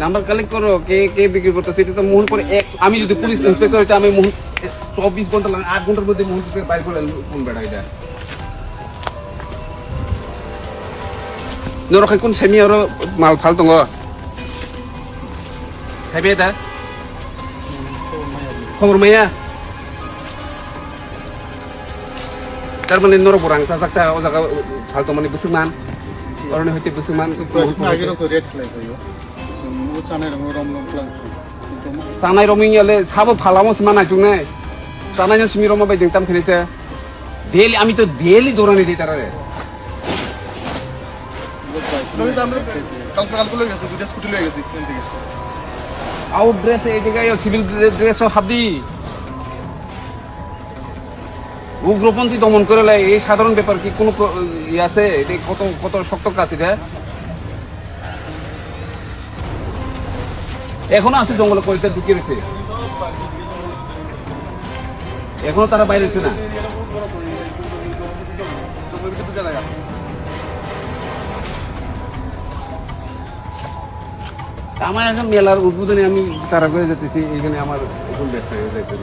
Number collect করো কে কে বিক্রি করতেছে এটা তো মোহন করে এক আমি যদি পুলিশ ইন্সপেক্টর হচ্ছে আমি মোহন চব্বিশ ঘণ্টা লাগে আট ঘণ্টার মধ্যে মোহন থেকে বাইর করে কোন বেড়া এটা। নরখাই কোন সেমি আর মাল ফাল দङ সাইবে এটা? খবর মাইয়া। তারমানে নর বরাং সাজাকটা ও জায়গা ফালতো মানে বুসুমান অরণে হইতে বুসুমান আগেরও রেট লাগাইও जानाय रमिङाले साबो फालामस माना जुने जानाय जों सिमि रमा बायदि दाम खेलेसे डेली आमी तो डेली दोराने दे तारा रे নবী দাম আউট ড্রেস এই জায়গায় সিভিল ড্রেস হাবি। উগ্রপন্থী দমন করে এই সাধারণ ব্যাপার কি কোনো আছে? এটা কত কত শক্ত কাজ এটা এখনও আছে জঙ্গলে, কয়েকটা ঢুকে রয়েছে এখনও তারা বাইরে হচ্ছে না? আমার এখন মেলার উদ্বোধনে আমি তারা করে যেতেছি, এখানে আমার এখন ব্যবসা হয়ে যাইতে